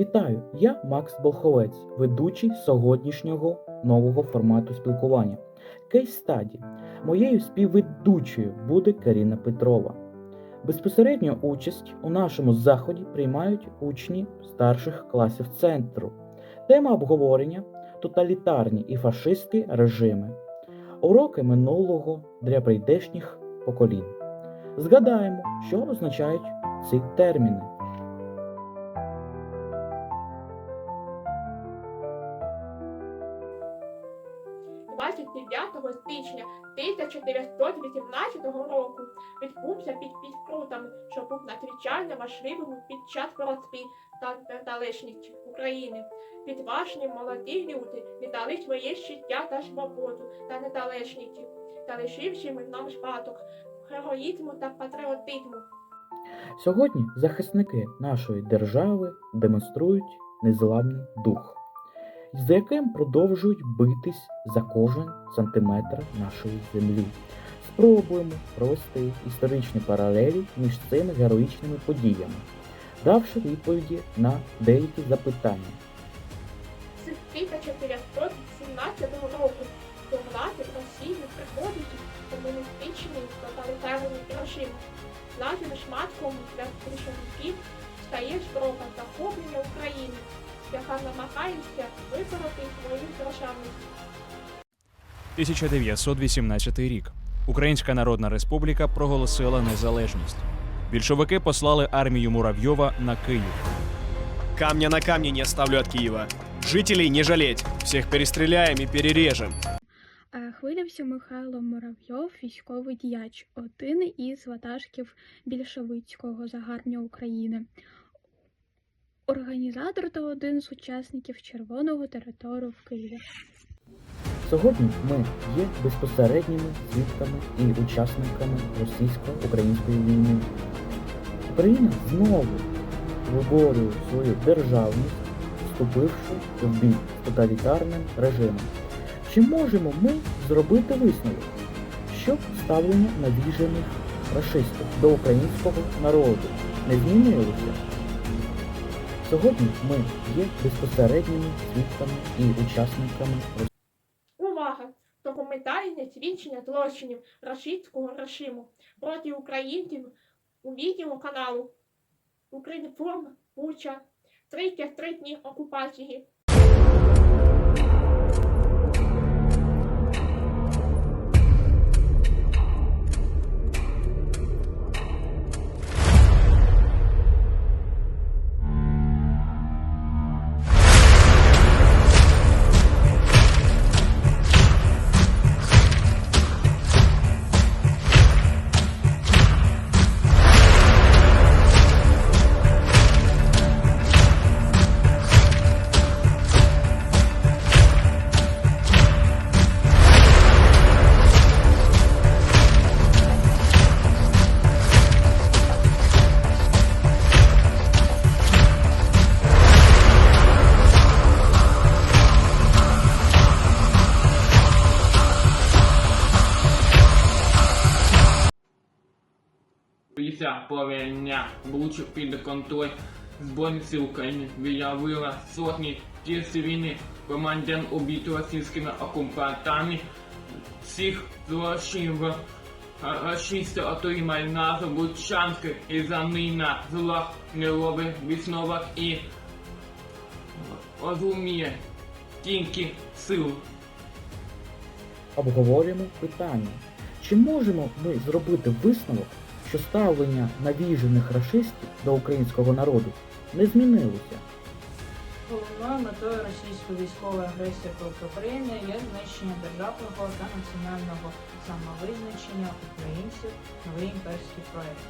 Вітаю! Я Макс Болховець, ведучий сьогоднішнього нового формату спілкування. Кейс стаді. Моєю співведучою буде Каріна Петрова. Безпосередньо участь у нашому заході приймають учні старших класів центру. Тема обговорення тоталітарні і фашистські режими. Уроки минулого для прийдешніх поколінь. Згадаємо, що означають ці терміни. – 29 січня 1918 року відбувся під підкрутами, що був надзвичайно важливим під час боротьби та незалежності України. Відважні молоді люди віддали своє життя та свободу та незалежності, та лишивши нам спадок героїзму та патріотизму. Сьогодні захисники нашої держави демонструють незламний дух, з яким продовжують битись за кожен сантиметр нашої землі. Спробуємо провести історичні паралелі між цими героїчними подіями, давши відповіді на деякі запитання. З 1917 року до влади в Росії приходить комуністичний тоталітарний режим. Нашим шматком для більшовиків стає спроба захоплення України, яка намагається вибороти свою державність. 1918 рік. Українська Народна Республіка проголосила незалежність. Більшовики послали армію Муравйова на Київ. Камня на камне не оставлю от Киева. Жителей не жалеть. Всех перестреляем и перережем. Е, Хвилявся Михайло Муравйов, військовий діяч, один із ватажків більшовицького загарбня України. Організатор та один з учасників червоного територію в Києві. Сьогодні ми є безпосередніми свідками і учасниками російсько-української війни. Україна знову виборює свою державність, вступивши в бій з тоталітарним режимом. Чи можемо ми зробити висновок, що ставлення навіжених рашистів до українського народу не змінилося? Сьогодні ми є безпосередніми свідками і учасниками Увага! Документальне свідчення злочинів рашистського режиму проти українців у відео каналу Укрінформ Буча 33 дні окупації. Повернення Бучу під контроль Збройних сил України виявила сотні тіл цивільних громадян убито російськими окупантами. Всіх злочинів рашисти отримали назву Бучанська і за на злах неробить висновок і розуміє тільки сил. обговорюємо питання, чи можемо ми зробити висновок, що ставлення навіжених рашистів до українського народу не змінилося. Головною метою російської військової агресії проти України є знищення державного та національного самовизначення українців, новий імперський проект.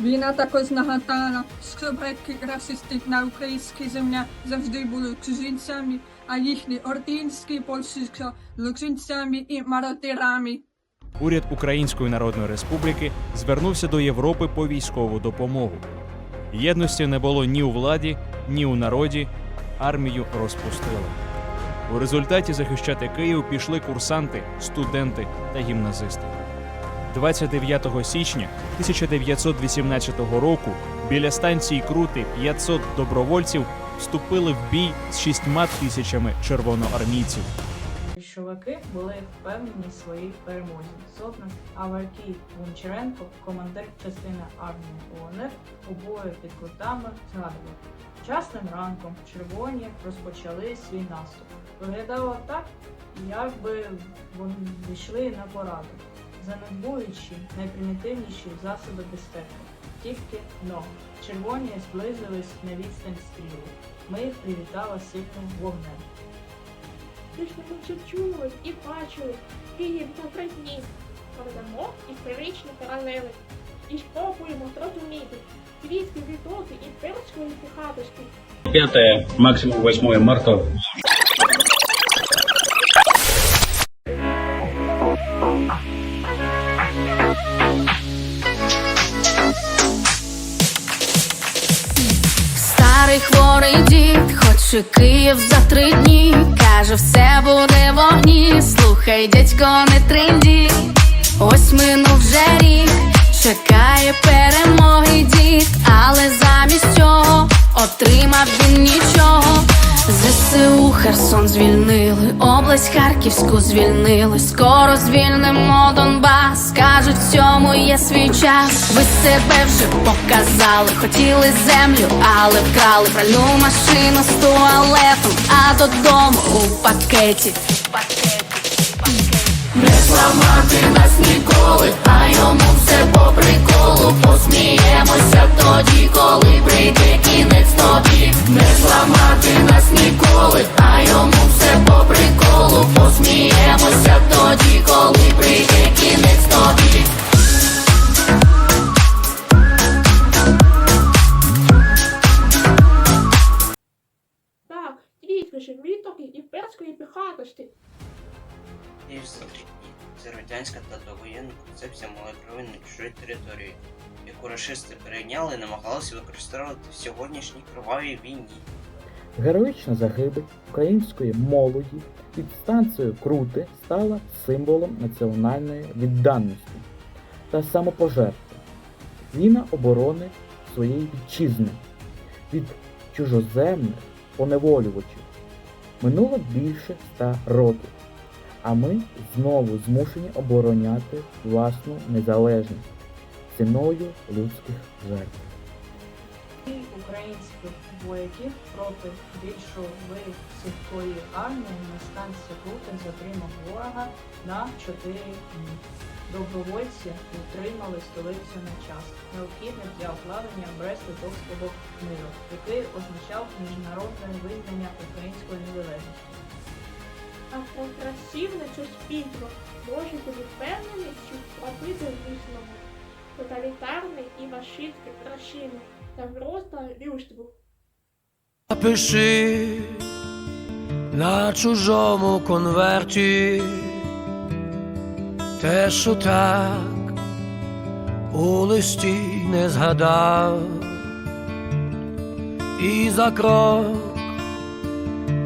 Війна також нагадала, що предки расистів на українській землі завжди були чужинцями, а їхні ординські польщиця злочинцями і мародерами. Уряд Української Народної Республіки звернувся до Європи по військову допомогу. Єдності не було ні у владі, ні у народі. Армію розпустили. У результаті захищати Київ пішли курсанти, студенти та гімназисти. 29 січня 1918 року біля станції Крути 500 добровольців вступили в бій з шістьма тисячами червоноармійців. Більшовики були впевнені в своїй перемозі. Сотник Аваркій Гончаренко, командир частини армії УНР, у бою під Крутами, згадував. Вчасним ранком червоні розпочали свій наступ. Виглядало так, якби вони йшли на пораду, занедбуючи найпримітивніші засоби безпеки, тільки ноги. Червоні зблизились на відстань стріли. Ми їх привітали сильним вогнем. Ми ж ми вже чули і бачили Київ за три дні. Проведемо історичні паралели і спробуємо зрозуміти світські відоси імперської піхатості 5 максимум 8 марта Старий хворий дід, хоче Київ за три дні. Каже, все буде вогні. Слухай, дядько, не тринді. Ось минув вже рік, чекає перемоги дід, але замість цього отримав він нічого. ЗСУ Херсон звільнили, область Харківську звільнили. Скоро звільнимо Донбас. Кажуть, цьому є свій час. Ви себе вже показали, хотіли землю, але вкрали пральну машину а додому у пакеті. Не зламати нас ніколи, а йому все по приколу. Посміємося тоді, коли прийде кінець тобі. Не зламати нас ніколи, а йому все по приколу. Посміємося тоді, коли прийде радянська та довоєнна концепція малопривинної чужої території, яку рашисти перейняли і намагалися використовувати в сьогоднішній кровавій війні. Героїчна загибель української молоді під станцією Крути стала символом національної відданості та самопожертви. Війна оборони своєї вітчизни від чужоземних поневолювачів. Минуло більше ста років, а ми знову змушені обороняти власну незалежність ціною людських жертв. українських вояків проти більшової сільської армії на станції Крути затримав ворога на 4 дні. Добровольці утримали столицю на час, необхідний для укладення Брест-Литовського миру, який означав міжнародне визнання української незалежності. А прогресивне суспільство може бути впевнений, що зробити висновок. Тоталітарний і фашистський режими та просто людству. Напиши на чужому конверті те, що так у листі не згадав, і за крок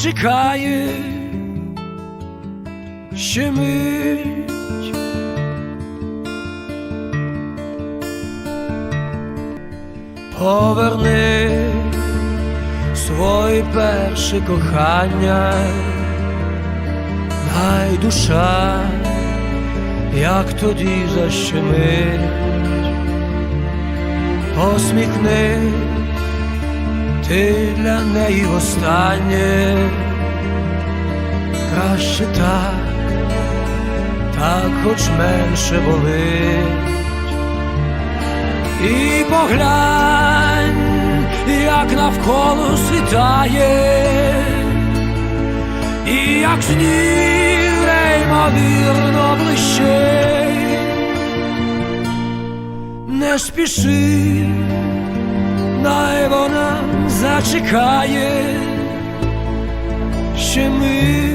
зачекає, ще мить. Поверни своє перше кохання, най душа, як тоді защемить, посміхни ти для неї останнє, краще так, так хоч менше болить. І поглянь, як навколо світає, і як сніг неймовірно блищить, не спіши, най вона зачекає, ще ми